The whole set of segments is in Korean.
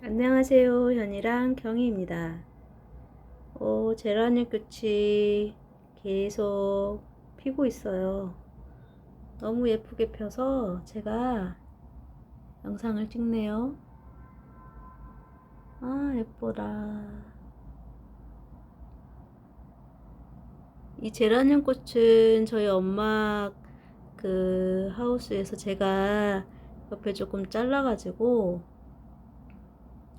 안녕하세요. 현이랑 경희입니다. 어, 제라늄 꽃이 계속 피고 있어요. 너무 예쁘게 펴서 제가 영상을 찍네요. 아, 예뻐라. 이 제라늄 꽃은 저희 엄마 그 하우스에서 제가 옆에 조금 잘라가지고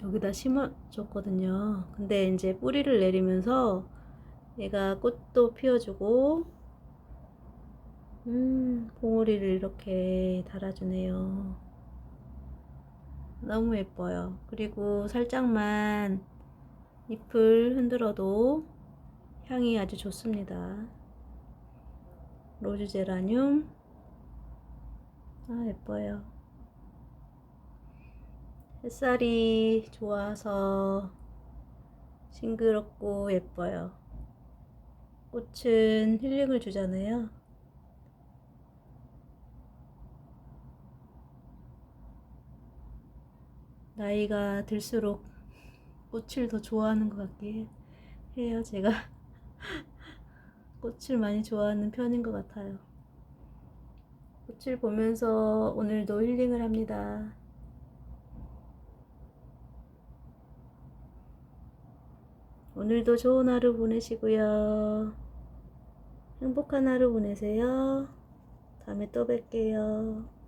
여기다 심어줬거든요. 근데 이제 뿌리를 내리면서 얘가 꽃도 피워주고, 음, 봉오리를 이렇게 달아주네요. 너무 예뻐요. 그리고 살짝만 잎을 흔들어도 향이 아주 좋습니다. 로즈 제라늄. 아, 예뻐요. 햇살이 좋아서 싱그럽고 예뻐요. 꽃은 힐링을 주잖아요. 나이가 들수록 꽃을 더 좋아하는 것 같긴 해요, 제가. 꽃을 많이 좋아하는 편인 것 같아요. 꽃을 보면서 오늘도 힐링을 합니다. 오늘도 좋은 하루 보내시고요. 행복한 하루 보내세요. 다음에 또 뵐게요.